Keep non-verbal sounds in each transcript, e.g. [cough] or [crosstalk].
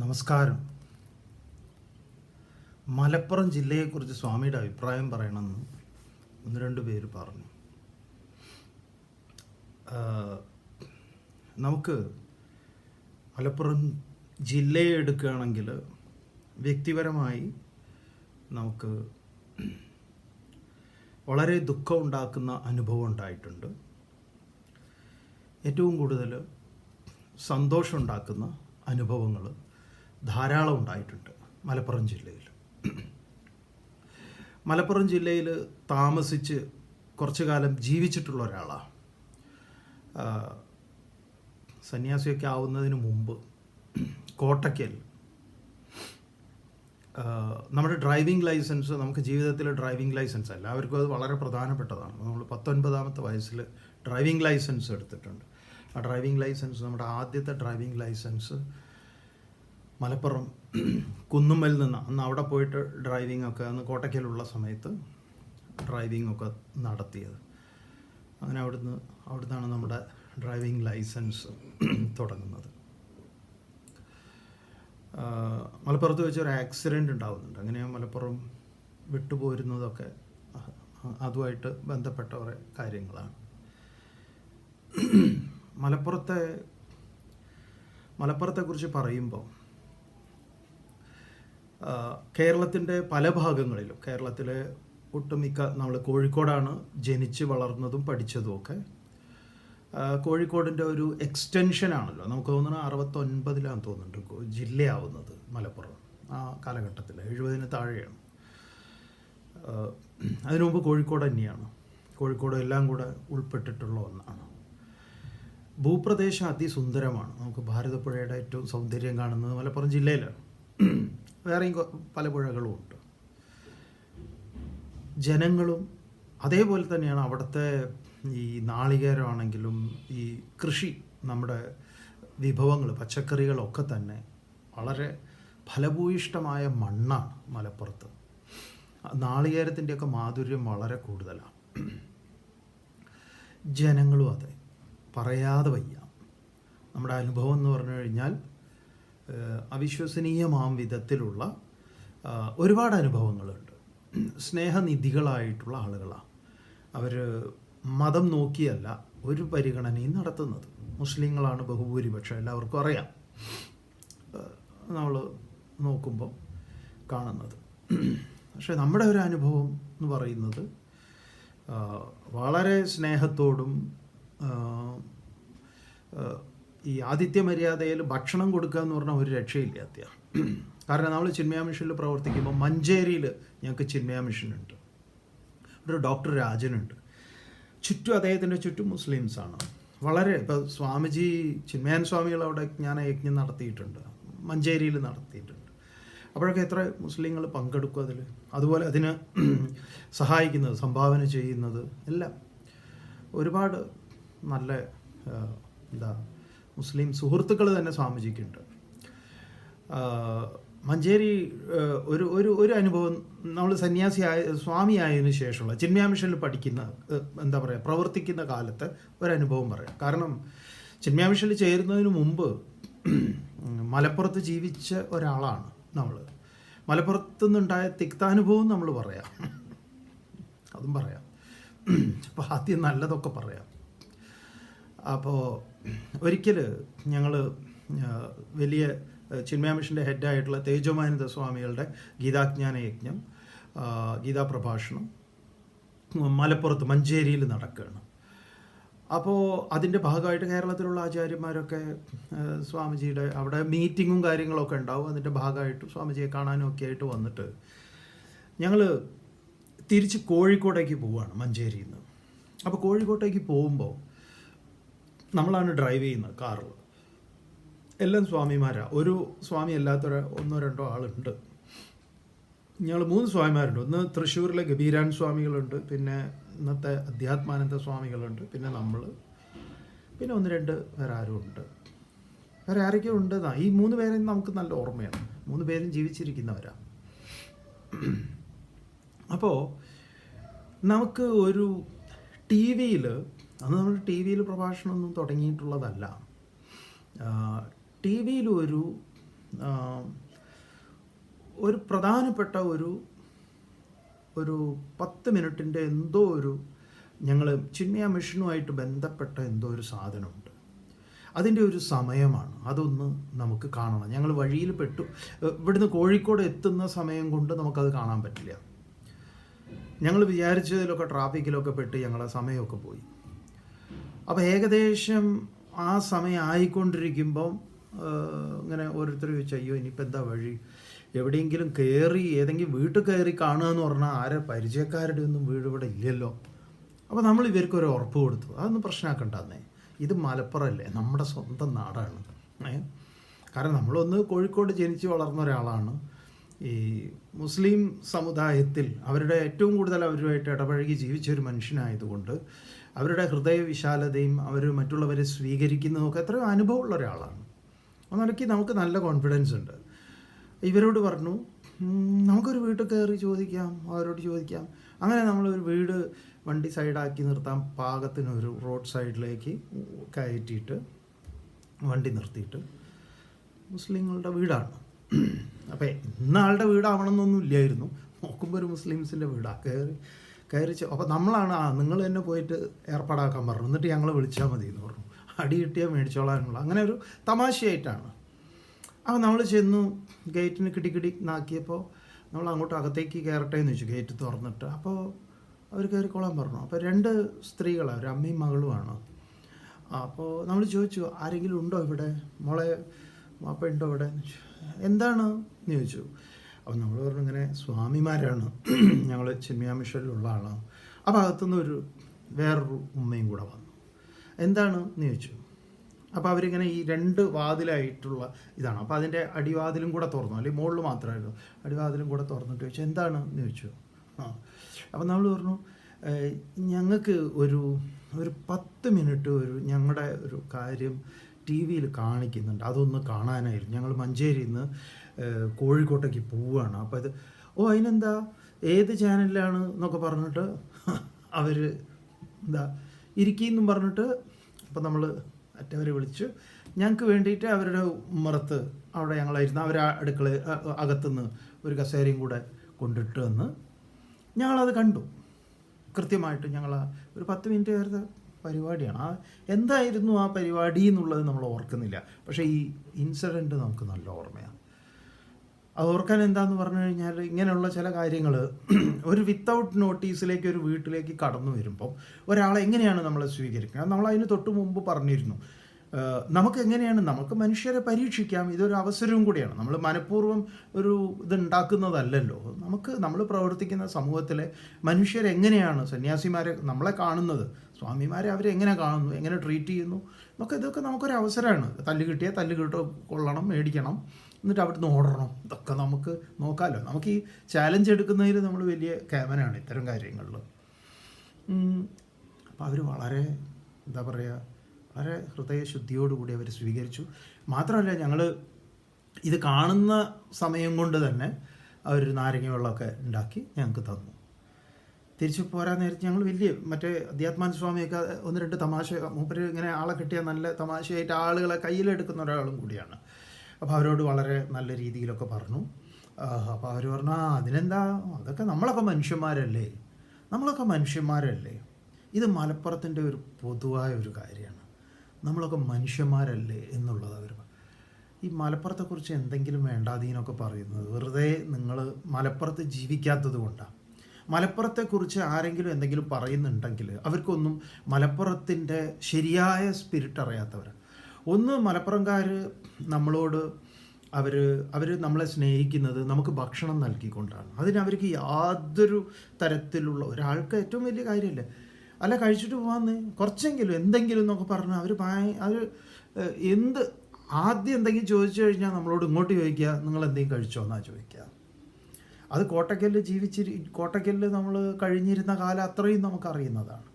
നമസ്കാരം. മലപ്പുറം ജില്ലയെക്കുറിച്ച് സ്വാമിയുടെ അഭിപ്രായം പറയണമെന്ന് ഒന്ന് രണ്ട് പേര് പറഞ്ഞു. നമുക്ക് മലപ്പുറം ജില്ലയെ എടുക്കുകയാണെങ്കിൽ വ്യക്തിപരമായി നമുക്ക് വളരെ ദുഃഖം ഉണ്ടാക്കുന്ന അനുഭവം ഉണ്ടായിട്ടുണ്ട്. ഏറ്റവും കൂടുതൽ സന്തോഷം ഉണ്ടാക്കുന്ന അനുഭവങ്ങൾ ധാരാളം ഉണ്ടായിട്ടുണ്ട് മലപ്പുറം ജില്ലയിൽ. മലപ്പുറം ജില്ലയിൽ താമസിച്ച് കുറച്ചു കാലം ജീവിച്ചിട്ടുള്ള ഒരാളാണ് സന്യാസിയൊക്കെ ആവുന്നതിന് മുമ്പ് കോട്ടയ്ക്കൽ നമ്മുടെ ഡ്രൈവിംഗ് ലൈസൻസ് നമുക്ക് ജീവിതത്തിൽ ഡ്രൈവിംഗ് ലൈസൻസ് എല്ലാവർക്കും അത് വളരെ പ്രധാനപ്പെട്ടതാണ്. നമ്മൾ പത്തൊൻപതാമത്തെ വയസ്സിൽ ഡ്രൈവിംഗ് ലൈസൻസ് എടുത്തിട്ടുണ്ട്. ആ ഡ്രൈവിംഗ് ലൈസൻസ് നമ്മുടെ ആദ്യത്തെ ഡ്രൈവിംഗ് ലൈസൻസ് മലപ്പുറം കുന്നുമ്മൽ നിന്ന് അന്ന് അവിടെ പോയിട്ട് ഡ്രൈവിംഗ് ഒക്കെ അന്ന് കോട്ടയ്ക്കലുള്ള സമയത്ത് ഡ്രൈവിംഗ് ഒക്കെ നടത്തിയത്. അങ്ങനെ അവിടുന്ന് അവിടുന്നാണ് നമ്മുടെ ഡ്രൈവിംഗ് ലൈസൻസ് തുടങ്ങുന്നത്. മലപ്പുറത്ത് വെച്ചൊരു ആക്സിഡന്റ് ഉണ്ടാവുന്നുണ്ട്. അങ്ങനെ മലപ്പുറം വിട്ടുപോരുന്നതൊക്കെ അതുമായിട്ട് ബന്ധപ്പെട്ട കുറേ കാര്യങ്ങളാണ്. മലപ്പുറത്തെ മലപ്പുറത്തെക്കുറിച്ച് പറയുമ്പോൾ കേരളത്തിന്റെ പല ഭാഗങ്ങളിലും കേരളത്തിലെ ഒട്ടുമിക്ക നമ്മൾ കോഴിക്കോടാണ് ജനിച്ച് വളർന്നതും പഠിച്ചതും ഒക്കെ കോഴിക്കോടിന്റെ ഒരു എക്സ്റ്റൻഷൻ ആണല്ലോ. നമുക്ക് തോന്നുന്നത് അറുപത്തൊൻപതിലാണ് തോന്നുന്നുണ്ട് ജില്ലയാവുന്നത് മലപ്പുറം ആ കാലഘട്ടത്തിൽ എഴുപതിന് താഴെയാണ്. അതിനു മുമ്പ് കോഴിക്കോട് തന്നെയാണ്. കോഴിക്കോട് എല്ലാം കൂടെ ഉൾപ്പെട്ടിട്ടുള്ള ഒന്നാണ്. ഭൂപ്രദേശം അതിസുന്ദരമാണ്. നമുക്ക് ഭാരതപ്പുഴയുടെ ഏറ്റവും സൗന്ദര്യം കാണുന്നത് മലപ്പുറം ജില്ലയിലാണ്. വേറെയും പല പുഴകളും ഉണ്ട്. ജനങ്ങളും അതേപോലെ തന്നെയാണ് അവിടുത്തെ ഈ നാളികേരമാണെങ്കിലും ഈ കൃഷി നമ്മുടെ വിഭവങ്ങൾ പച്ചക്കറികളൊക്കെ തന്നെ വളരെ ഫലഭൂയിഷ്ടമായ മണ്ണാണ് മലപ്പുറത്ത്. നാളികേരത്തിന്റെയൊക്കെ മാധുര്യം വളരെ കൂടുതലാണ്. ജനങ്ങളും അതെ. പറയാതെ വയ്യ. നമ്മുടെ അനുഭവം എന്ന് പറഞ്ഞു കഴിഞ്ഞാൽ അവിശ്വസനീയമാം വിധത്തിലുള്ള ഒരുപാട് അനുഭവങ്ങളുണ്ട്. സ്നേഹനിധികളായിട്ടുള്ള ആളുകളാണ് അവർ മതം നോക്കിയല്ല ഒരു പരിഗണനയും നടത്തുന്നത്. മുസ്ലിങ്ങളാണ് ബഹുഭൂരിപക്ഷം എല്ലാവർക്കും അറിയാം. നമ്മൾ നോക്കുമ്പോൾ കാണുന്നത്. പക്ഷേ നമ്മുടെ ഒരു അനുഭവം എന്ന് പറയുന്നത് വളരെ സ്നേഹത്തോടും ഈ ആദിത്യ മര്യാദയിൽ ഭക്ഷണം കൊടുക്കുക എന്ന് പറഞ്ഞാൽ ഒരു രക്ഷയില്ല രക്ഷയില്ലാത്ത കാരണം നമ്മൾ ചിന്മയ മിഷനിൽ പ്രവർത്തിക്കുമ്പോൾ മഞ്ചേരിയിൽ ഞങ്ങൾക്ക് ചിന്മയ മിഷൻ ഉണ്ട് ഒരു ഡോക്ടർ രാജനുണ്ട്. ചുറ്റും അദ്ദേഹത്തിന്റെ ചുറ്റും മുസ്ലിംസാണ് വളരെ ഇപ്പോൾ സ്വാമിജി ചിന്മയാൻ സ്വാമികൾ അവിടെ ഞാൻ യജ്ഞം നടത്തിയിട്ടുണ്ട്. മഞ്ചേരിയിൽ നടത്തിയിട്ടുണ്ട്. അപ്പോഴൊക്കെ എത്ര മുസ്ലിങ്ങൾ പങ്കെടുക്കും അതിൽ? അതുപോലെ അതിന് സഹായിക്കുന്നത് സംഭാവന ചെയ്യുന്നത് എല്ലാം ഒരുപാട് നല്ല എന്താ മുസ്ലിം സുഹൃത്തുക്കൾ തന്നെ സ്വാമിജിക്കുണ്ട്. മഞ്ചേരി ഒരു ഒരു ഒരു അനുഭവം നമ്മൾ സന്യാസിയായ സ്വാമിയായതിനു ശേഷമുള്ള ചിന്മയ മിഷനിൽ പഠിക്കുന്ന എന്താ പറയുക പ്രവർത്തിക്കുന്ന കാലത്ത് ഒരനുഭവം പറയാം. കാരണം ചിന്മയ മിഷനിൽ ചേരുന്നതിന് മുമ്പ് മലപ്പുറത്ത് ജീവിച്ച ഒരാളാണ് നമ്മൾ മലപ്പുറത്ത് നിന്നുണ്ടായ തിക്താനുഭവം നമ്മൾ പറയാം. അതും പറയാം. അപ്പോൾ ആദ്യം നല്ലതൊക്കെ പറയാം. അപ്പോൾ ഒരിക്കൽ ഞങ്ങൾ വലിയ ചിന്മയ മിഷന്റെ ഹെഡായിട്ടുള്ള തേജോമാനന്ദ സ്വാമികളുടെ ഗീതാജ്ഞാന യജ്ഞം ഗീതാ പ്രഭാഷണം മലപ്പുറത്ത് മഞ്ചേരിയിൽ നടക്കുകയാണ്. അപ്പോൾ അതിന്റെ ഭാഗമായിട്ട് കേരളത്തിലുള്ള ആചാര്യന്മാരൊക്കെ സ്വാമിജിയുടെ അവിടെ മീറ്റിങ്ങും കാര്യങ്ങളൊക്കെ ഉണ്ടാവും. അതിന്റെ ഭാഗമായിട്ട് സ്വാമിജിയെ കാണാനും ഒക്കെ ആയിട്ട് വന്നിട്ട് ഞങ്ങൾ തിരിച്ച് കോഴിക്കോട്ടേക്ക് പോവുകയാണ് മഞ്ചേരിയിൽ നിന്ന്. അപ്പോൾ കോഴിക്കോട്ടേക്ക് പോകുമ്പോൾ നമ്മളാണ് ഡ്രൈവ് ചെയ്യുന്നത് കാറിൽ എല്ലാം സ്വാമിമാരാണ് ഒരു സ്വാമി അല്ലാത്തൊരു ഒന്നോ രണ്ടോ ആളുണ്ട്. ഞങ്ങൾ മൂന്ന് സ്വാമിമാരുണ്ട്. ഒന്ന് തൃശ്ശൂരിലെ ഗഭീരാൻ സ്വാമികളുണ്ട്. പിന്നെ ഇന്നത്തെ അധ്യാത്മാനന്ദ സ്വാമികളുണ്ട്. പിന്നെ നമ്മൾ പിന്നെ ഒന്ന് രണ്ട് വേറെ ആരും ഉണ്ട് വേറെ ആരൊക്കെ ഉണ്ട്. ഈ മൂന്ന് പേരെയും നമുക്ക് നല്ല ഓർമ്മയാണ്. മൂന്ന് പേരും ജീവിച്ചിരിക്കുന്നവരാണ് അപ്പോൾ നമുക്ക് ഒരു ടി വിയിൽ അന്ന് നമ്മൾ ടി വിയിൽ പ്രഭാഷണമൊന്നും തുടങ്ങിയിട്ടുള്ളതല്ല. ടി വിയിൽ ഒരു ഒരു പ്രധാനപ്പെട്ട ഒരു ഒരു പത്ത് മിനിറ്റിന്റെ എന്തോ ഒരു ഞങ്ങൾ ചിന്മയ മിഷനുമായിട്ട് ബന്ധപ്പെട്ട എന്തോ ഒരു സാധനമുണ്ട്. അതിന്റെ ഒരു സമയമാണ്. അതൊന്ന് നമുക്ക് കാണണം. ഞങ്ങൾ വഴിയിൽ പെട്ടു. ഇവിടുന്ന് കോഴിക്കോട് എത്തുന്ന സമയം കൊണ്ട് നമുക്കത് കാണാൻ പറ്റില്ല. ഞങ്ങൾ വിചാരിച്ചതിലൊക്കെ ട്രാഫിക്കിലൊക്കെ പെട്ട് ഞങ്ങളെ സമയമൊക്കെ പോയി. അപ്പോൾ ഏകദേശം ആ സമയം ആയിക്കൊണ്ടിരിക്കുമ്പം ഇങ്ങനെ ഓരോരുത്തർ ചോദിച്ചു അയ്യോ ഇനിയിപ്പോൾ എന്താ വഴി? എവിടെയെങ്കിലും കയറി ഏതെങ്കിലും വീട്ടിൽ കയറി കാണുക എന്ന് പറഞ്ഞാൽ ആരെ പരിചയക്കാരുടെ ഒന്നും വീട് ഇവിടെ ഇല്ലല്ലോ. അപ്പോൾ നമ്മൾ ഇവർക്ക് ഒരു ഉറപ്പ് കൊടുത്തു. അതൊന്നും പ്രശ്നമാക്കണ്ടെന്നേ. ഇത് മലപ്പുറമല്ലേ നമ്മുടെ സ്വന്തം നാടാണ്. കാരണം നമ്മളൊന്ന് കോഴിക്കോട് ജനിച്ച് വളർന്ന ഒരാളാണ്. ഈ മുസ്ലിം സമുദായത്തിൽ അവരുടെ ഏറ്റവും കൂടുതൽ അവരുമായിട്ട് ഇടപഴകി ജീവിച്ച ഒരു മനുഷ്യനായതുകൊണ്ട് അവരുടെ ഹൃദയവിശാലതയും അവർ മറ്റുള്ളവരെ സ്വീകരിക്കുന്നതൊക്കെ എത്രയോ അനുഭവമുള്ള ഒരാളാണ്. ഒന്നിടയ്ക്ക് നമുക്ക് നല്ല കോൺഫിഡൻസ് ഉണ്ട്. ഇവരോട് പറഞ്ഞു "ഉം, നമുക്കൊരു വീട്ടിൽ കയറി ചോദിക്കാം അവരോട് ചോദിക്കാം. അങ്ങനെ നമ്മളൊരു വീട് വണ്ടി സൈഡാക്കി നിർത്താൻ പാകത്തിന് ഒരു റോഡ് സൈഡിലേക്ക് കയറ്റിയിട്ട് വണ്ടി നിർത്തിയിട്ട് മുസ്ലിങ്ങളുടെ വീടാണ്. അപ്പോൾ ഇന്നാളുടെ വീടാവണമെന്നൊന്നും ഇല്ലായിരുന്നു നോക്കുമ്പോൾ ഒരു മുസ്ലിംസിന്റെ വീടാണ് കയറി കയറി അപ്പോൾ നമ്മളാണ് ആ നിങ്ങൾ തന്നെ പോയിട്ട് ഏർപ്പാടാക്കാൻ പറഞ്ഞു. എന്നിട്ട് ഞങ്ങൾ വിളിച്ചാൽ മതി എന്ന് പറഞ്ഞു. അടി കിട്ടിയാൽ മേടിച്ചോളാനുള്ള അങ്ങനെ ഒരു തമാശയായിട്ടാണ്. അപ്പോൾ നമ്മൾ ചെന്നു ഗേറ്റിന് കിടി കിടി നാക്കിയപ്പോൾ നമ്മൾ അങ്ങോട്ട് അകത്തേക്ക് കയറട്ടെ എന്ന് വെച്ചു ഗേറ്റ് തുറന്നിട്ട്. അപ്പോൾ അവർ കയറിക്കോളാൻ പറഞ്ഞു. അപ്പോൾ രണ്ട് സ്ത്രീകളാണ് ഒരു അമ്മയും മകളുമാണ് അപ്പോൾ നമ്മൾ ചോദിച്ചു ആരെങ്കിലും ഉണ്ടോ ഇവിടെ? മോളെ മാപ്പ ഉണ്ടോ ഇവിടെ? എന്താണ്? എന്ന് ചോദിച്ചു. അപ്പോൾ നമ്മൾ പറഞ്ഞു ഇങ്ങനെ സ്വാമിമാരാണ്. ഞങ്ങൾ ചെമ്മിയാ മിഷനിലുള്ള ആളാണ്. ആ ഭാഗത്തുനിന്ന് ഒരു വേറൊരു ഉമ്മയും കൂടെ വന്നു. എന്താണ് എന്ന് ചോദിച്ചു. അപ്പോൾ അവരിങ്ങനെ ഈ രണ്ട് വാതിലായിട്ടുള്ള ഇതാണ്. അപ്പോൾ അതിന്റെ അടിവാതിലും കൂടെ തുറന്നു. അല്ലെങ്കിൽ മുകളിൽ മാത്രമായിരുന്നു. അടിവാതിലും കൂടെ തുറന്നിട്ട് ചോദിച്ചു എന്താണ് എന്ന് ചോദിച്ചു? ആ. അപ്പോൾ നമ്മൾ പറഞ്ഞു ഞങ്ങൾക്ക് ഒരു ഒരു പത്ത് മിനിറ്റ് ഒരു ഞങ്ങളുടെ ഒരു കാര്യം ടി വിയിൽ കാണിക്കുന്നുണ്ട്. അതൊന്ന് കാണാനായിരുന്നു. ഞങ്ങൾ മഞ്ചേരിയിൽ നിന്ന് കോഴിക്കോട്ടേക്ക് പോവുകയാണ്. അപ്പോൾ ഇത് ഓ അതിനെന്താ? ഏത് ചാനലിലാണ് എന്നൊക്കെ പറഞ്ഞിട്ട് [laughs] അവർ എന്താ ഇരിക്കുന്നും പറഞ്ഞിട്ട് അപ്പം നമ്മൾ മറ്റവരെ വിളിച്ചു. ഞങ്ങൾക്ക് വേണ്ടിയിട്ട് അവരുടെ ഉമ്മറത്ത് അവിടെ ഞങ്ങളായിരുന്നു. അവരെ അടുക്കള അകത്തുനിന്ന് ഒരു കസേരയും കൂടെ കൊണ്ടിട്ട് വന്ന് ഞങ്ങളത് കണ്ടു. കൃത്യമായിട്ട് ഞങ്ങൾ ഒരു പത്ത് മിനിറ്റ് നേരത്തെ പരിപാടിയാണ്. ആ എന്തായിരുന്നു ആ പരിപാടി എന്നുള്ളത് നമ്മൾ ഓർക്കുന്നില്ല. പക്ഷേ ഈ ഇൻസിഡന്റ് നമുക്ക് നല്ല ഓർമ്മയാണ്. അത് ഓർക്കാൻ എന്താന്ന് പറഞ്ഞു കഴിഞ്ഞാൽ ഇങ്ങനെയുള്ള ചില കാര്യങ്ങൾ [clears throat] ഒരു വിത്തൗട്ട് നോട്ടീസിലേക്ക് ഒരു വീട്ടിലേക്ക് കടന്നു വരുമ്പോൾ ഒരാളെ എങ്ങനെയാണ് നമ്മൾ സ്വീകരിക്കുക നമ്മൾ അതിന് തൊട്ട് മുമ്പ് പറഞ്ഞിരുന്നു. നമുക്ക് എങ്ങനെയാണ്? നമുക്ക് മനുഷ്യരെ പരീക്ഷിക്കാം. ഇതൊരു അവസരവും കൂടിയാണ്. നമ്മൾ മനഃപൂർവം ഒരു ഇത് ഉണ്ടാക്കുന്നതല്ലല്ലോ നമുക്ക് നമ്മൾ പ്രവർത്തിക്കുന്ന സമൂഹത്തിലെ മനുഷ്യരെങ്ങനെയാണ് സന്യാസിമാരെ നമ്മളെ കാണുന്നത്? സ്വാമിമാരെ അവരെങ്ങനെ കാണുന്നു? എങ്ങനെ ട്രീറ്റ് ചെയ്യുന്നു? നമുക്ക് ഇതൊക്കെ നമുക്കൊരു അവസരമാണ്. തല്ല് കിട്ടിയാൽ തല്ല് കിട്ടോ കൊള്ളണം മേടിക്കണം. എന്നിട്ട് അവിടുന്ന് ഓടണം. ഇതൊക്കെ നമുക്ക് നോക്കാമല്ലോ നമുക്ക് ഈ ചാലഞ്ച് എടുക്കുന്നതിൽ നമ്മൾ വലിയ ക്യാമനാണ് ഇത്തരം കാര്യങ്ങളിൽ അപ്പോൾ അവർ വളരെ എന്താ പറയുക വളരെ ഹൃദയശുദ്ധിയോടുകൂടി അവർ സ്വീകരിച്ചു. മാത്രമല്ല ഞങ്ങൾ ഇത് കാണുന്ന സമയം കൊണ്ട് തന്നെ അവർ നാരങ്ങ വെള്ളമൊക്കെ ഉണ്ടാക്കി ഞങ്ങൾക്ക് തന്നു. തിരിച്ചു പോരാൻ നേരത്ത് ഞങ്ങൾ വലിയ മറ്റേ അധ്യാത്മാൻ സ്വാമിയൊക്കെ ഒന്ന് രണ്ട് തമാശ മൂപ്പര് ഇങ്ങനെ ആളെ കിട്ടിയ നല്ല തമാശയായിട്ട് ആളുകളെ കയ്യിലെടുക്കുന്ന ഒരാളും കൂടിയാണ്. അപ്പോൾ അവരോട് വളരെ നല്ല രീതിയിലൊക്കെ പറഞ്ഞു. അപ്പോൾ അവർ പറഞ്ഞു ആ അതിനെന്താ? അതൊക്കെ നമ്മളൊക്കെ മനുഷ്യന്മാരല്ലേ? നമ്മളൊക്കെ മനുഷ്യന്മാരല്ലേ? ഇത് മലപ്പുറത്തിന്റെ ഒരു പൊതുവായ ഒരു കാര്യമാണ്. നമ്മളൊക്കെ മനുഷ്യന്മാരല്ലേ? എന്നുള്ളത് അവർ ഈ മലപ്പുറത്തെക്കുറിച്ച് എന്തെങ്കിലും വേണ്ടാതീനൊക്കെ പറയുന്നത് വെറുതെ നിങ്ങൾ മലപ്പുറത്ത് ജീവിക്കാത്തത് കൊണ്ടാണ് മലപ്പുറത്തെക്കുറിച്ച് ആരെങ്കിലും എന്തെങ്കിലും പറയുന്നുണ്ടെങ്കിൽ അവർക്കൊന്നും മലപ്പുറത്തിന്റെ ശരിയായ സ്പിരിറ്റ് അറിയാത്തവരാണ് ഒന്ന് മലപ്പുറംകാർ നമ്മളോട് അവർ അവർ നമ്മളെ സ്നേഹിക്കുന്നത് നമുക്ക് ഭക്ഷണം നൽകിക്കൊണ്ടാണ്. അതിനവർക്ക് യാതൊരു തരത്തിലുള്ള ഒരാൾക്ക് ഏറ്റവും വലിയ കാര്യമല്ലേ? അല്ല കഴിച്ചിട്ട് പോകാമെന്ന് കുറച്ചെങ്കിലും എന്തെങ്കിലും എന്നൊക്കെ പറഞ്ഞാൽ അവർ അവർ എന്ത് ആദ്യം എന്തെങ്കിലും ചോദിച്ചു കഴിഞ്ഞാൽ നമ്മളോട് ഇങ്ങോട്ട് ചോദിക്കുക നിങ്ങൾ എന്തെങ്കിലും കഴിച്ചോ? എന്നാ ചോദിക്കുക. അത് കോട്ടക്കല്ല് ജീവിച്ചിരി കോട്ടക്കല്ല് നമ്മൾ കഴിഞ്ഞിരുന്ന കാലം അത്രയും നമുക്കറിയുന്നതാണ്.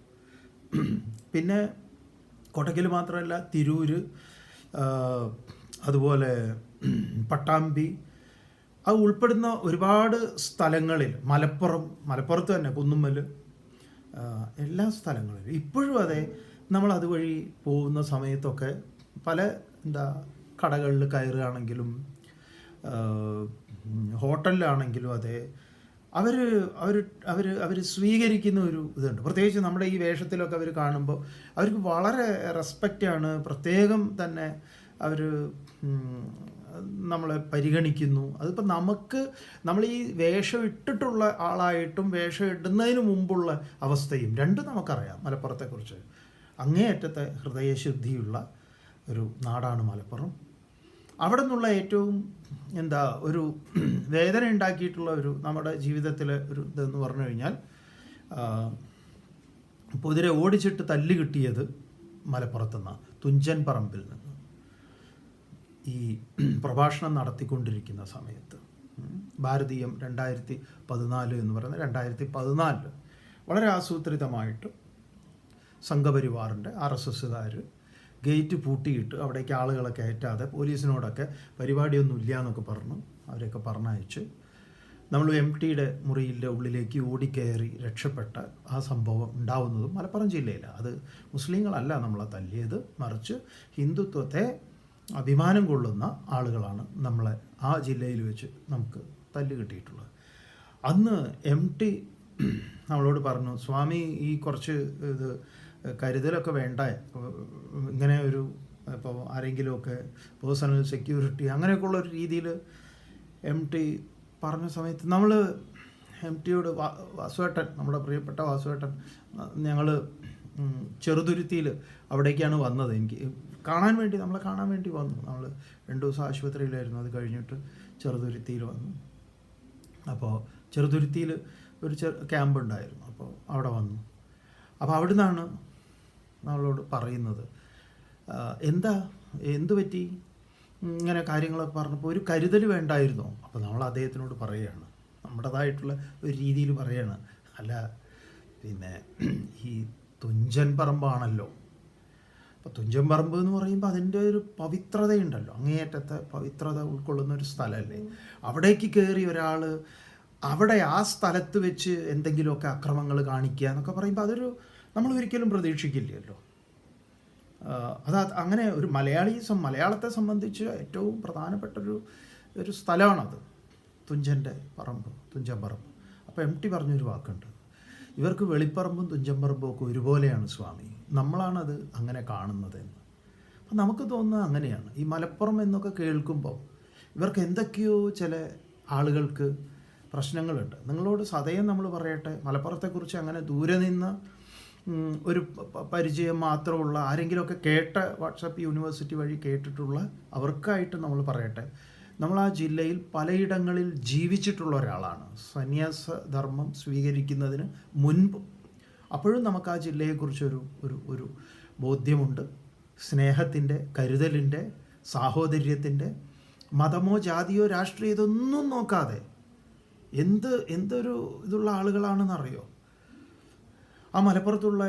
പിന്നെ കോട്ടക്കൽ മാത്രമല്ല തിരൂർ അതുപോലെ പട്ടാമ്പി അത് ഉൾപ്പെടുന്ന ഒരുപാട് സ്ഥലങ്ങളിൽ മലപ്പുറം മലപ്പുറത്ത് തന്നെ കുന്നുമ്മൽ എല്ലാ സ്ഥലങ്ങളിലും. ഇപ്പോഴും അതെ നമ്മൾ അതുവഴി പോകുന്ന സമയത്തൊക്കെ പല എന്താ കടകളിൽ കയറുകയാണെങ്കിലും ഹോട്ടലിലാണെങ്കിലും അതെ അവർ അവർ അവർ അവർ സ്വീകരിക്കുന്ന ഒരു ഇതുണ്ട്. പ്രത്യേകിച്ച് നമ്മുടെ ഈ വേഷത്തിലൊക്കെ അവർ കാണുമ്പോൾ അവർക്ക് വളരെ റെസ്പെക്റ്റാണ് പ്രത്യേകം തന്നെ അവർ നമ്മളെ പരിഗണിക്കുന്നു. അതിപ്പോൾ നമുക്ക് നമ്മൾ ഈ വേഷം ഇട്ടിട്ടുള്ള ആളായിട്ടും വേഷം ഇടുന്നതിന് മുമ്പുള്ള അവസ്ഥയും രണ്ടും നമുക്കറിയാം മലപ്പുറത്തെക്കുറിച്ച്. അങ്ങേയറ്റത്തെ ഹൃദയശുദ്ധിയുള്ള ഒരു നാടാണ് മലപ്പുറം. അവിടെ നിന്നുള്ള ഏറ്റവും എന്താ ഒരു വേദന ഉണ്ടാക്കിയിട്ടുള്ള ഒരു നമ്മുടെ ജീവിതത്തിലെ ഒരു ഇതെന്ന് പറഞ്ഞു കഴിഞ്ഞാൽ കുതിരെ ഓടിച്ചിട്ട് തല്ല് കിട്ടിയത് മലപ്പുറത്തുനിന്ന് തുഞ്ചൻ പറമ്പിൽ നിന്ന്. ഈ പ്രഭാഷണം നടത്തിക്കൊണ്ടിരിക്കുന്ന സമയത്ത് ഭാരതീയം രണ്ടായിരത്തി പതിനാല് എന്ന് പറയുന്നത് രണ്ടായിരത്തി പതിനാലിൽ വളരെ ആസൂത്രിതമായിട്ട് സംഘപരിവാറിന്റെ ആർ എസ് എസ്സുകാർ ഗേറ്റ് പൂട്ടിയിട്ട് അവിടേക്ക് ആളുകളെ കയറ്റാതെ പോലീസിനോടൊക്കെ പരിപാടിയൊന്നും ഇല്ല എന്നൊക്കെ പറഞ്ഞു. അവരെയൊക്കെ പറഞ്ഞയച്ച്. നമ്മൾ എം ടിയുടെ മുറിയിലെ ഉള്ളിലേക്ക് ഓടിക്കയറി രക്ഷപ്പെട്ട ആ സംഭവം ഉണ്ടാവുന്നതും മലപ്പുറം ജില്ലയിലാണ് അത് മുസ്ലിങ്ങളല്ല നമ്മളെ തല്ലിയത്. മറിച്ച് ഹിന്ദുത്വത്തെ അഭിമാനം കൊള്ളുന്ന ആളുകളാണ് നമ്മളെ ആ ജില്ലയിൽ വെച്ച് നമുക്ക് തല്ല് കിട്ടിയിട്ടുള്ളത്. അന്ന് എം ടി നമ്മളോട് പറഞ്ഞു സ്വാമി ഈ കുറച്ച് ഇത് കരുതലൊക്കെ വേണ്ട. ഇങ്ങനെ ഒരു ഇപ്പോൾ ആരെങ്കിലുമൊക്കെ പേഴ്സണൽ സെക്യൂരിറ്റി അങ്ങനെയൊക്കെയുള്ള ഒരു രീതിയിൽ എം ടി പറഞ്ഞ സമയത്ത് നമ്മൾ എം ടിയോട് വാസുവേട്ടൻ നമ്മുടെ പ്രിയപ്പെട്ട വാസുവേട്ടൻ ഞങ്ങൾ ചെറുതുരുത്തിയിൽ അവിടേക്കാണ് വന്നത്. എനിക്ക് കാണാൻ വേണ്ടി നമ്മളെ കാണാൻ വേണ്ടി വന്നു. നമ്മൾ രണ്ട് ദിവസം ആശുപത്രിയിലായിരുന്നു. അത് കഴിഞ്ഞിട്ട് ചെറുതുരുത്തിയിൽ വന്നു. അപ്പോൾ ചെറുതുരുത്തിയിൽ ഒരു ചെറു ക്യാമ്പ് ഉണ്ടായിരുന്നു. അപ്പോൾ അവിടെ വന്നു. അപ്പോൾ അവിടെ നിന്നാണ് നമ്മളോട് പറയുന്നത്. എന്താ? എന്തു പറ്റി? ഇങ്ങനെ കാര്യങ്ങളൊക്കെ പറഞ്ഞപ്പോൾ ഒരു കരുതൽ വേണ്ടായിരുന്നോ. അപ്പോൾ നമ്മൾ അദ്ദേഹത്തിനോട് പറയുകയാണ്. നമ്മുടേതായിട്ടുള്ള ഒരു രീതിയിൽ പറയുകയാണ്. അല്ല പിന്നെ ഈ തുഞ്ചൻ പറമ്പാണല്ലോ. അപ്പോൾ തുഞ്ചൻ പറമ്പ് എന്ന് പറയുമ്പോൾ അതിന്റെ ഒരു പവിത്രതയുണ്ടല്ലോ. അങ്ങേയറ്റത്തെ പവിത്രത ഉൾക്കൊള്ളുന്ന ഒരു സ്ഥലമല്ലേ. അവിടേക്ക് കയറി ഒരാൾ അവിടെ ആ സ്ഥലത്ത് വെച്ച് എന്തെങ്കിലുമൊക്കെ അക്രമങ്ങൾ കാണിക്കുക എന്നൊക്കെ പറയുമ്പോൾ അതൊരു നമ്മൾ ഒരിക്കലും പ്രതീക്ഷിക്കില്ലല്ലോ അതാ അങ്ങനെ ഒരു മലയാളി മലയാളത്തെ സംബന്ധിച്ച് ഏറ്റവും പ്രധാനപ്പെട്ടൊരു ഒരു സ്ഥലമാണത്. തുഞ്ചന്റെ പറമ്പ് തുഞ്ചൻ പറമ്പ് അപ്പോൾ എം ടി പറഞ്ഞൊരു വാക്കുണ്ട്. ഇവർക്ക് വെളിപ്പറമ്പും തുഞ്ചൻ പറമ്പും ഒക്കെ ഒരുപോലെയാണ് സ്വാമി. നമ്മളാണത് അങ്ങനെ കാണുന്നത് എന്ന് അപ്പം നമുക്ക് തോന്നുന്നത് അങ്ങനെയാണ്. ഈ മലപ്പുറം എന്നൊക്കെ കേൾക്കുമ്പോൾ ഇവർക്ക് എന്തൊക്കെയോ ചില ആളുകൾക്ക് പ്രശ്നങ്ങളുണ്ട്. നിങ്ങളോട് സതയം നമ്മൾ പറയട്ടെ മലപ്പുറത്തെക്കുറിച്ച് അങ്ങനെ ദൂരെ നിന്ന് ഒരു പരിചയം മാത്രമുള്ള ആരെങ്കിലുമൊക്കെ കേട്ട വാട്സാപ്പ് യൂണിവേഴ്സിറ്റി വഴി കേട്ടിട്ടുള്ള അവർക്കായിട്ട് നമ്മൾ പറയട്ടെ. നമ്മൾ ആ ജില്ലയിൽ പലയിടങ്ങളിൽ ജീവിച്ചിട്ടുള്ള ഒരാളാണ്. സന്യാസ ധർമ്മം സ്വീകരിക്കുന്നതിന് മുൻപ് അപ്പോഴും നമുക്ക് ആ ജില്ലയെക്കുറിച്ചൊരു ഒരു ഒരു ബോധ്യമുണ്ട്. സ്നേഹത്തിന്റെ കരുതലിന്റെ സാഹോദര്യത്തിന്റെ മതമോ ജാതിയോ രാഷ്ട്രീയം ഇതൊന്നും നോക്കാതെ എന്ത് എന്തൊരു ഇതുള്ള ആളുകളാണെന്നറിയോ? ആ മലപ്പുറത്തുള്ള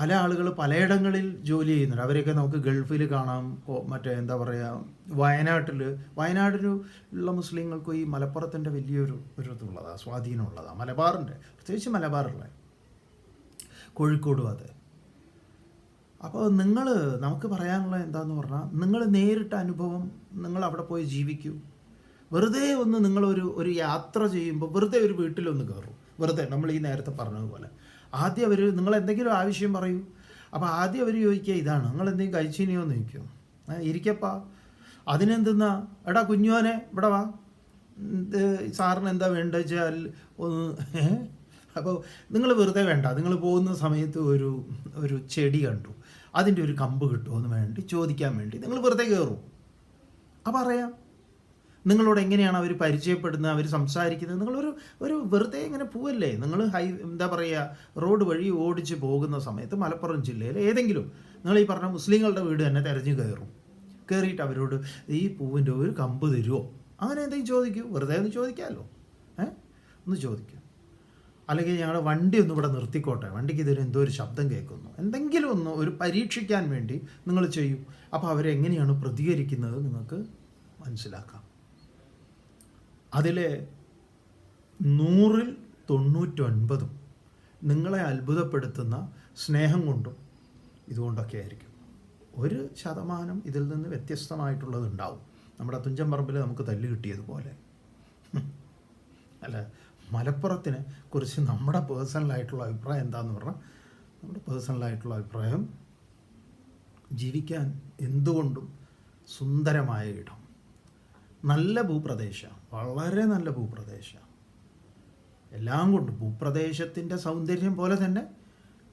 പല ആളുകൾ പലയിടങ്ങളിൽ ജോലി ചെയ്യുന്നുണ്ട്. അവരെയൊക്കെ നമുക്ക് ഗൾഫിൽ കാണാം മറ്റേ എന്താ പറയുക വയനാട്ടിൽ. വയനാട്ടിലുള്ള മുസ്ലിങ്ങൾക്കും ഈ മലപ്പുറത്തിന്റെ വലിയൊരു ഒരു ഇതുള്ളതാണ് സ്വാധീനമുള്ളതാണ് മലബാറിന്റെ പ്രത്യേകിച്ച് മലബാറുള്ള കോഴിക്കോടും അതെ. അപ്പോൾ നിങ്ങൾ നമുക്ക് പറയാനുള്ള എന്താന്ന് പറഞ്ഞാൽ നിങ്ങൾ നേരിട്ട അനുഭവം നിങ്ങൾ അവിടെ പോയി ജീവിക്കൂ. വെറുതെ ഒന്ന് നിങ്ങളൊരു ഒരു യാത്ര ചെയ്യുമ്പോൾ വെറുതെ ഒരു വീട്ടിലൊന്ന് കയറും. വെറുതെ നമ്മൾ ഈ നേരത്തെ പറഞ്ഞതുപോലെ. ആദ്യം അവർ നിങ്ങൾ എന്തെങ്കിലും ആവശ്യം പറയൂ. അപ്പോൾ ആദ്യം അവർ ചോദിക്കുക ഇതാണ് നിങ്ങൾ എന്തെങ്കിലും കഴിച്ചിനിയോ എന്ന് ചോദിക്കും. ഇരിക്കപ്പാ. അതിനെന്തെന്നാ? എടാ കുഞ്ഞോനെ ഇവിടെ വാ. സാറിന് എന്താ വേണ്ടത് വെച്ചാൽ ഒന്ന് അപ്പോൾ നിങ്ങൾ വെറുതെ വേണ്ട നിങ്ങൾ പോകുന്ന സമയത്ത് ഒരു ഒരു ചെടി കണ്ടു. അതിന്റെ ഒരു കമ്പ് കിട്ടുമോ എന്ന് വേണ്ടി ചോദിക്കാൻ വേണ്ടി നിങ്ങൾ വെറുതെ കയറും. അപ്പോൾ അറിയാം നിങ്ങളോട് എങ്ങനെയാണ് അവർ പരിചയപ്പെടുന്നത് അവർ സംസാരിക്കുന്നത്? നിങ്ങളൊരു ഒരു വെറുതെ ഇങ്ങനെ പോവല്ലേ? നിങ്ങൾ ഹൈ എന്താ പറയുക റോഡ് വഴി ഓടിച്ച് പോകുന്ന സമയത്ത് മലപ്പുറം ജില്ലയിൽ ഏതെങ്കിലും നിങ്ങൾ ഈ പറഞ്ഞ മുസ്ലിങ്ങളുടെ വീട് തന്നെ തിരഞ്ഞു കയറും. കയറിയിട്ട് അവരോട് ഈ പൂവിന്റെ ഒരു കമ്പ് തരുമോ അങ്ങനെ എന്തെങ്കിലും ചോദിക്കൂ. വെറുതെ ഒന്ന് ചോദിക്കാമല്ലോ. ഏ? ഒന്ന് ചോദിക്കൂ. അല്ലെങ്കിൽ ഞങ്ങളുടെ വണ്ടി ഒന്ന് ഇവിടെ നിർത്തിക്കോട്ടെ. വണ്ടിക്ക് ഇതിന് എന്തോ ഒരു ശബ്ദം കേൾക്കുന്നു. എന്തെങ്കിലും ഒന്ന് ഒരു പരീക്ഷിക്കാൻ വേണ്ടി നിങ്ങൾ ചെയ്യും. അപ്പോൾ അവരെങ്ങനെയാണ് പ്രതികരിക്കുന്നത് നിങ്ങൾക്ക് മനസ്സിലാക്കാം. അതിലെ നൂറിൽ തൊണ്ണൂറ്റൊൻപതും നിങ്ങളെ അത്ഭുതപ്പെടുത്തുന്ന സ്നേഹം കൊണ്ടും ഇതുകൊണ്ടൊക്കെ ആയിരിക്കും ഒരു ശതമാനം ഇതിൽ നിന്ന് വ്യത്യസ്തമായിട്ടുള്ളതുണ്ടാവും. നമ്മുടെ തുഞ്ചൻ പറമ്പിൽ നമുക്ക് തല്ല് കിട്ടിയതുപോലെ. അല്ല മലപ്പുറത്തിനെ കുറിച്ച് നമ്മുടെ പേഴ്സണലായിട്ടുള്ള അഭിപ്രായം എന്താന്ന് പറഞ്ഞാൽ നമ്മുടെ പേഴ്സണലായിട്ടുള്ള അഭിപ്രായം ജീവിക്കാൻ എന്തുകൊണ്ടും സുന്ദരമായ ഇടം. നല്ല ഭൂപ്രദേശം. വളരെ നല്ല ഭൂപ്രദേശമാണ്. എല്ലാം കൊണ്ട് ഭൂപ്രദേശത്തിന്റെ സൗന്ദര്യം പോലെ തന്നെ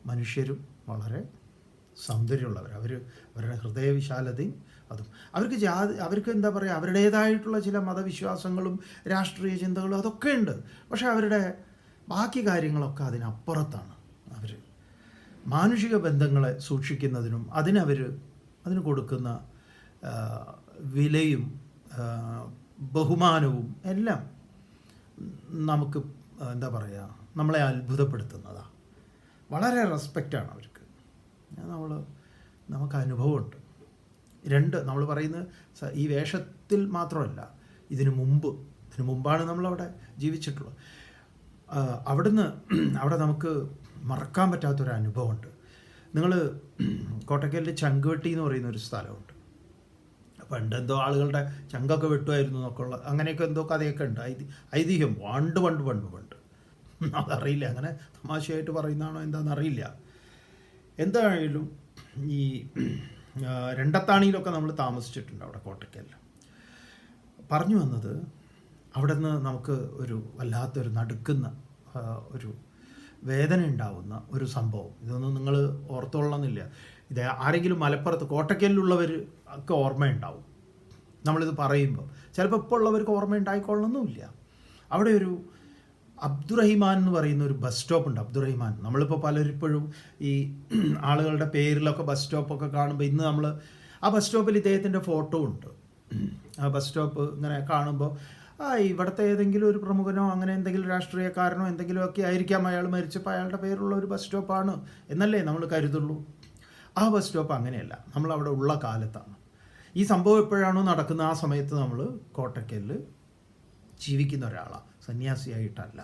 മനുഷ്യരും വളരെ സൗന്ദര്യമുള്ളവർ. അവർ അവരുടെ ഹൃദയവിശാലതയും അതും. അവർക്ക് ജാതി അവർക്ക് എന്താ പറയുക അവരുടേതായിട്ടുള്ള ചില മതവിശ്വാസങ്ങളും രാഷ്ട്രീയ ചിന്തകളും അതൊക്കെ ഉണ്ട്. പക്ഷേ അവരുടെ ബാക്കി കാര്യങ്ങളൊക്കെ അതിനപ്പുറത്താണ്. അവർ മാനുഷിക ബന്ധങ്ങളെ സൂക്ഷിക്കുന്നതിനും അതിനവർ അതിന് കൊടുക്കുന്ന വിലയും ബഹുമാനവും എല്ലാം നമുക്ക് എന്താ പറയുക നമ്മളെ അത്ഭുതപ്പെടുത്തുന്നതാണ് വളരെ റെസ്പെക്റ്റാണ് അവർക്ക്. നമ്മൾ നമുക്ക് അനുഭവമുണ്ട്. രണ്ട് നമ്മൾ പറയുന്നത് ഈ വേഷത്തിൽ മാത്രമല്ല ഇതിനു മുമ്പ് ഇതിനു മുമ്പാണ് നമ്മളവിടെ ജീവിച്ചിട്ടുള്ളത്. അവിടുന്ന് [clears throat] അവിടെ നമുക്ക് മറക്കാൻ പറ്റാത്തൊരു അനുഭവമുണ്ട്. നിങ്ങൾ കോട്ടക്കലിൽ ചങ്കുവെട്ടി എന്ന് പറയുന്ന ഒരു സ്ഥലമുണ്ട്. പണ്ട് എന്തോ ആളുകളുടെ ചങ്കൊക്കെ വെട്ടുമായിരുന്നു എന്നൊക്കെ ഉള്ള അങ്ങനെയൊക്കെ എന്തോ കഥയൊക്കെ ഉണ്ട്. ഐതി ഐതിഹ്യം പണ്ട് പണ്ട് പണ്ട് പണ്ട് അതറിയില്ല. അങ്ങനെ തമാശയായിട്ട് പറയുന്നതാണോ എന്താണെന്ന് അറിയില്ല. എന്തായാലും ഈ രണ്ടത്താണിയിലൊക്കെ നമ്മൾ താമസിച്ചിട്ടുണ്ട് അവിടെ കോട്ടയ്ക്കെല്ലാം പറഞ്ഞു വന്നത് അവിടെ നിന്ന് നമുക്ക് ഒരു വല്ലാത്തൊരു നടുക്കുന്ന ഒരു വേദന ഉണ്ടാവുന്ന ഒരു സംഭവം. ഇതൊന്നും നിങ്ങൾ ഓർത്തോളണമെന്നില്ല. ഇത് ആരെങ്കിലും മലപ്പുറത്ത് കോട്ടക്കലിലുള്ളവർ ഒക്കെ ഓർമ്മയുണ്ടാവും. നമ്മളിത് പറയുമ്പോൾ ചിലപ്പോൾ ഇപ്പോൾ ഉള്ളവർക്ക് ഓർമ്മ ഉണ്ടായിക്കൊള്ളണമെന്നില്ല അവിടെ ഒരു അബ്ദുറഹിമാൻ എന്ന് പറയുന്ന ഒരു ബസ് സ്റ്റോപ്പ് ഉണ്ട് അബ്ദുറഹിമാൻ. നമ്മളിപ്പോൾ പലരിപ്പോഴും ഈ [clears throat] ആളുകളുടെ പേരിലൊക്കെ ബസ് സ്റ്റോപ്പൊക്കെ കാണുമ്പോൾ ഇന്ന് നമ്മൾ ആ ബസ് സ്റ്റോപ്പിൽ ഇദ്ദേഹത്തിന്റെ ഫോട്ടോ ഉണ്ട്. [clears throat] ആ ബസ് സ്റ്റോപ്പ് ഇങ്ങനെ കാണുമ്പോൾ ആ ഇവിടുത്തെ ഏതെങ്കിലും ഒരു പ്രമുഖനോ അങ്ങനെ എന്തെങ്കിലും രാഷ്ട്രീയക്കാരനോ എന്തെങ്കിലുമൊക്കെ ആയിരിക്കാം അയാൾ മരിച്ചപ്പോൾ അയാളുടെ പേരുള്ള ഒരു ബസ് സ്റ്റോപ്പാണ് എന്നല്ലേ നമ്മൾ കരുതുള്ളൂ. ആ ബസ് സ്റ്റോപ്പ് അങ്ങനെയല്ല. നമ്മൾ അവിടെ ഉള്ള കാലത്താണ്. ഈ സംഭവം എപ്പോഴാണോ നടക്കുന്ന ആ സമയത്ത് നമ്മൾ കോട്ടക്കല്ല് ജീവിക്കുന്ന ഒരാളാണ് സന്യാസിയായിട്ടല്ല.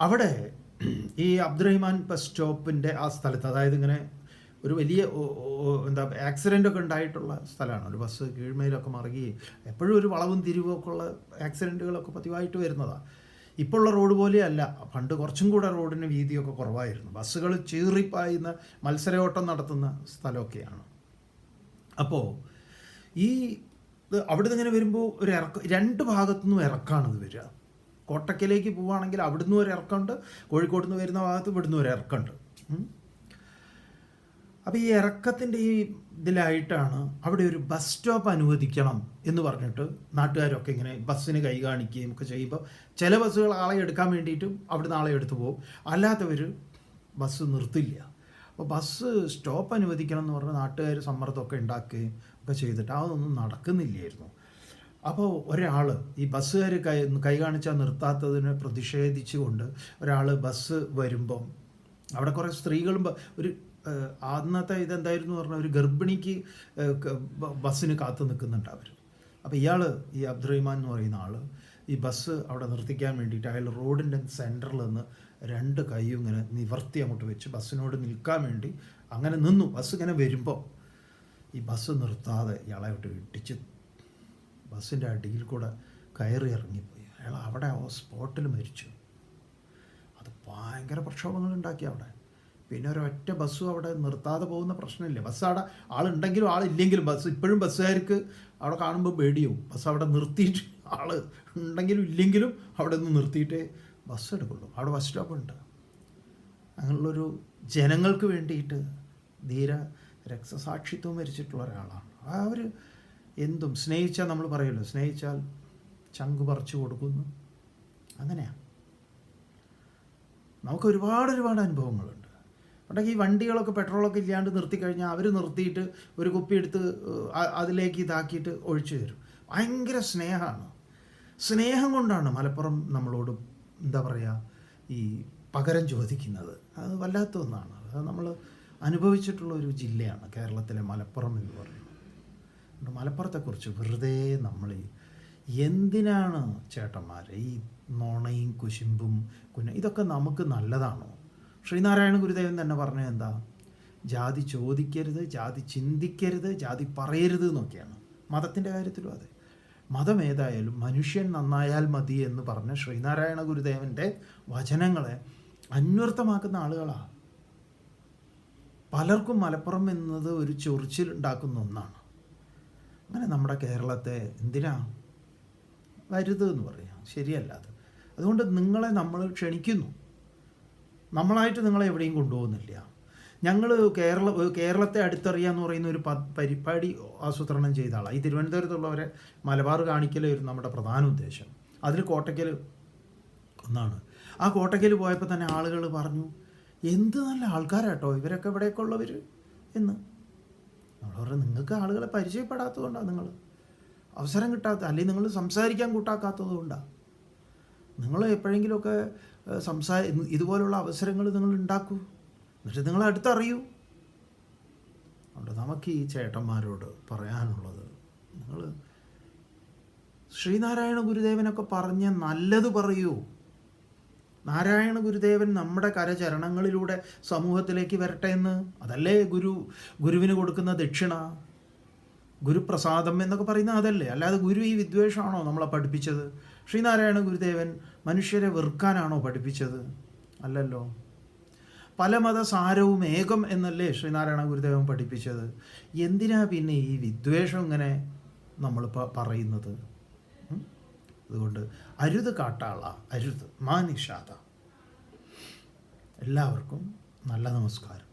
അവിടെ ഈ അബ്ദുറഹിമാൻ ബസ് സ്റ്റോപ്പിന്റെ ആ സ്ഥലത്ത് അതായത് ഇങ്ങനെ ഒരു വലിയ എന്താ ആക്സിഡന്റ് ഒക്കെ ഉണ്ടായിട്ടുള്ള സ്ഥലമാണ്. ഒരു ബസ് കീഴ്മയിലൊക്കെ മറുകി എപ്പോഴും ഒരു വളവും തിരിവും ഒക്കെ ഉള്ള ആക്സിഡന്റുകളൊക്കെ പതിവായിട്ട് വരുന്നതാണ് ഇപ്പോൾ ഉള്ള റോഡ് പോലെയല്ല. പണ്ട് കുറച്ചും കൂടെ റോഡിന് വീതിയൊക്കെ കുറവായിരുന്നു. ബസ്സുകൾ ചീറിപ്പായുന്ന മത്സരയോട്ടം നടത്തുന്ന സ്ഥലമൊക്കെയാണ്. അപ്പോൾ ഈ അവിടെ അവിടുന്ന് ഇങ്ങനെ വരുമ്പോൾ ഒരു ഇറക്ക രണ്ട് ഭാഗത്തുനിന്നും ഇറക്കാണ് ഇത് വരിക. കോട്ടക്കലേക്ക് പോവുകയാണെങ്കിൽ അവിടുന്ന് ഒരു ഇറക്കമുണ്ട് കോഴിക്കോട് നിന്ന് വരുന്ന ഭാഗത്ത് ഇവിടുന്ന് ഒരു ഇറക്കമുണ്ട്. അപ്പോൾ ഈ ഇറക്കത്തിന്റെ ഈ ഇതിലായിട്ടാണ് അവിടെ ഒരു ബസ് സ്റ്റോപ്പ് അനുവദിക്കണം എന്ന് പറഞ്ഞിട്ട് നാട്ടുകാരൊക്കെ ഇങ്ങനെ ബസ്സിന് കൈ കാണിക്കുകയും ഒക്കെ ചെയ്യുമ്പോൾ ചില ബസ്സുകൾ ആളെ എടുക്കാൻ വേണ്ടിയിട്ടും അവിടുന്ന് ആളെ എടുത്തു പോകും. അല്ലാത്തവർ ബസ് നിർത്തില്ല. അപ്പോൾ ബസ് സ്റ്റോപ്പ് അനുവദിക്കണം എന്ന് പറഞ്ഞ് നാട്ടുകാർ സമ്മർദ്ദമൊക്കെ ഉണ്ടാക്കുകയും ഒക്കെ ചെയ്തിട്ട് അതൊന്നും നടക്കുന്നില്ലായിരുന്നു. അപ്പോൾ ഒരാൾ ഈ ബസ്സുകാർ കൈ കൈ കാണിച്ചാൽ നിർത്താത്തതിനെ പ്രതിഷേധിച്ചുകൊണ്ട് ഒരാൾ ബസ് വരുമ്പം അവിടെ കുറേ സ്ത്രീകളും ഒരു അന്നത്തെ ഇതെന്തായിരുന്നു പറഞ്ഞാൽ ഒരു ഗർഭിണിക്ക് ബസ്സിന് കാത്തു നിൽക്കുന്നുണ്ട് അവർ. അപ്പോൾ ഇയാൾ ഈ അബ്ദുറഹിമാൻ എന്ന് പറയുന്ന ആൾ ഈ ബസ് അവിടെ നിർത്തിക്കാൻ വേണ്ടിയിട്ട് അയാൾ റോഡിന്റെ സെന്ററിൽ നിന്ന് രണ്ട് കൈയും ഇങ്ങനെ നിവർത്തി അങ്ങോട്ട് വെച്ച് ബസ്സിനോട് നിൽക്കാൻ വേണ്ടി അങ്ങനെ നിന്നു. ബസ് ഇങ്ങനെ വരുമ്പോൾ ഈ ബസ് നിർത്താതെ ഇയാളെ വിട്ട് ഇടിച്ച് ബസ്സിന്റെ അടിയിൽ കൂടെ കയറി ഇറങ്ങിപ്പോയി. അയാൾ അവിടെ ആ സ്പോട്ടിൽ മരിച്ചു. അത് ഭയങ്കര പ്രക്ഷോഭങ്ങൾ ഉണ്ടാക്കി അവിടെ. പിന്നെ ഒരൊറ്റ ബസ്സും അവിടെ നിർത്താതെ പോകുന്ന പ്രശ്നമില്ല. ബസ് അവിടെ ആളുണ്ടെങ്കിലും ആളില്ലെങ്കിലും ബസ് ഇപ്പോഴും ബസ്സുകാർക്ക് അവിടെ കാണുമ്പോൾ പേടിയും ബസ് അവിടെ നിർത്തിയിട്ട് ആൾ ഉണ്ടെങ്കിലും ഇല്ലെങ്കിലും അവിടെ നിന്ന് നിർത്തിയിട്ടേ ബസ് എടുക്കുള്ളൂ. അവിടെ ബസ് സ്റ്റോപ്പ് ഉണ്ട്. അങ്ങനെയുള്ളൊരു ജനങ്ങൾക്ക് വേണ്ടിയിട്ട് ധീര രക്തസാക്ഷിത്വം വരിച്ചിട്ടുള്ള ഒരാളാണ്. ഒരു എന്തും സ്നേഹിച്ചാൽ നമ്മൾ പറയുമല്ലോ സ്നേഹിച്ചാൽ ചങ്ക് പറിച്ചു കൊടുക്കുന്നു. അങ്ങനെയാണ് നമുക്ക് ഒരുപാട് ഒരുപാട് അനുഭവങ്ങളുണ്ട്. പണ്ടൊക്കെ ഈ വണ്ടികളൊക്കെ പെട്രോളൊക്കെ ഇല്ലാണ്ട് നിർത്തി കഴിഞ്ഞാൽ അവർ നിർത്തിയിട്ട് ഒരു കുപ്പി എടുത്ത് അതിലേക്ക് ഇതാക്കിയിട്ട് ഒഴിച്ചു തരും. ഭയങ്കര സ്നേഹമാണ്. സ്നേഹം കൊണ്ടാണ് മലപ്പുറം നമ്മളോട് എന്താ പറയുക ഈ പകരം ചോദിക്കുന്നത്. അത് വല്ലാത്ത ഒന്നാണ്. അത് നമ്മൾ അനുഭവിച്ചിട്ടുള്ള ഒരു ജില്ലയാണ് കേരളത്തിലെ മലപ്പുറം എന്ന് പറയുന്നത്. മലപ്പുറത്തെക്കുറിച്ച് വെറുതെ നമ്മൾ എന്തിനാണ് ചേട്ടന്മാരെ ഈ നോണയും കുശുമ്പും കുന്ന ഇതൊക്കെ നമുക്ക് നല്ലതാണോ? ശ്രീനാരായണ ഗുരുദേവൻ തന്നെ പറഞ്ഞത് എന്താ? ജാതി ചോദിക്കരുത് ജാതി ചിന്തിക്കരുത് ജാതി പറയരുത് എന്നൊക്കെയാണ്. മതത്തിന്റെ കാര്യത്തിലും അതെ. മതം ഏതായാലും മനുഷ്യൻ നന്നായാൽ മതി എന്ന് പറഞ്ഞ ശ്രീനാരായണ ഗുരുദേവന്റെ വചനങ്ങളെ അന്വർത്ഥമാക്കുന്ന ആളുകളാണ് പലർക്കും മലപ്പുറം എന്നത് ഒരു ചൊറിച്ചിൽ ഉണ്ടാക്കുന്ന ഒന്നാണ്. അങ്ങനെ നമ്മുടെ കേരളത്തെ എന്തിനാ? വരുത് എന്ന് പറയാം. ശരിയല്ല അത്. അതുകൊണ്ട് നിങ്ങളെ നമ്മൾ ക്ഷണിക്കുന്നു. നമ്മളായിട്ട് നിങ്ങളെ എവിടെയും കൊണ്ടുപോകുന്നില്ല. ഞങ്ങൾ കേരള കേരളത്തെ അടുത്തറിയുക എന്ന് പറയുന്ന ഒരു പരിപാടി ആസൂത്രണം ചെയ്ത ആളാണ് ഈ തിരുവനന്തപുരത്തുള്ളവരെ മലബാർ കാണിക്കലായിരുന്നു നമ്മുടെ പ്രധാന ഉദ്ദേശം. അതിൽ കോട്ടയ്ക്കൽ ഒന്നാണ്. ആ കോട്ടയ്ക്കൽ പോയപ്പോൾ തന്നെ ആളുകൾ പറഞ്ഞു എന്ത് നല്ല ആൾക്കാരാട്ടോ ഇവരൊക്കെ ഇവിടെയൊക്കെ ഉള്ളവർ എന്ന്. നമ്മൾ പറഞ്ഞു നിങ്ങൾക്ക് ആളുകളെ പരിചയപ്പെടാത്തതുകൊണ്ടാണ് നിങ്ങൾ അവസരം കിട്ടാത്ത അല്ലെങ്കിൽ നിങ്ങൾ സംസാരിക്കാൻ കൂട്ടാക്കാത്തത് കൊണ്ടാണ് നിങ്ങൾ എപ്പോഴെങ്കിലുമൊക്കെ സംസാ ഇതുപോലുള്ള അവസരങ്ങൾ നിങ്ങൾ ഉണ്ടാക്കൂ. എന്നിട്ട് നിങ്ങൾ അടുത്തറിയൂ. അതുകൊണ്ട് നമുക്ക് ഈ ചേട്ടന്മാരോട് പറയാനുള്ളത് നിങ്ങൾ ശ്രീനാരായണ ഗുരുദേവനൊക്കെ പറഞ്ഞ് നല്ലത് പറയൂ. നാരായണ ഗുരുദേവൻ നമ്മുടെ കരചരണങ്ങളിലൂടെ സമൂഹത്തിലേക്ക് വരട്ടെ എന്ന്. അതല്ലേ ഗുരു ഗുരുവിന് കൊടുക്കുന്ന ദക്ഷിണ? ഗുരുപ്രസാദം എന്നൊക്കെ പറയുന്നത് അതല്ലേ? അല്ലാതെ ഗുരു ഈ വിദ്വേഷമാണോ നമ്മളെ പഠിപ്പിച്ചത്? ശ്രീനാരായണ ഗുരുദേവൻ മനുഷ്യരെ വെറുക്കാനാണോ പഠിപ്പിച്ചത്? അല്ലല്ലോ. പല മത സാരവും ഏകം എന്നല്ലേ ശ്രീനാരായണ ഗുരുദേവൻ പഠിപ്പിച്ചത്? എന്തിനാ പിന്നെ ഈ വിദ്വേഷം ഇങ്ങനെ നമ്മൾ പറയുന്നത്? അതുകൊണ്ട് അരുത് കാട്ടാള അരുത് മാനിഷാത എല്ലാവർക്കും നല്ല നമസ്കാരം.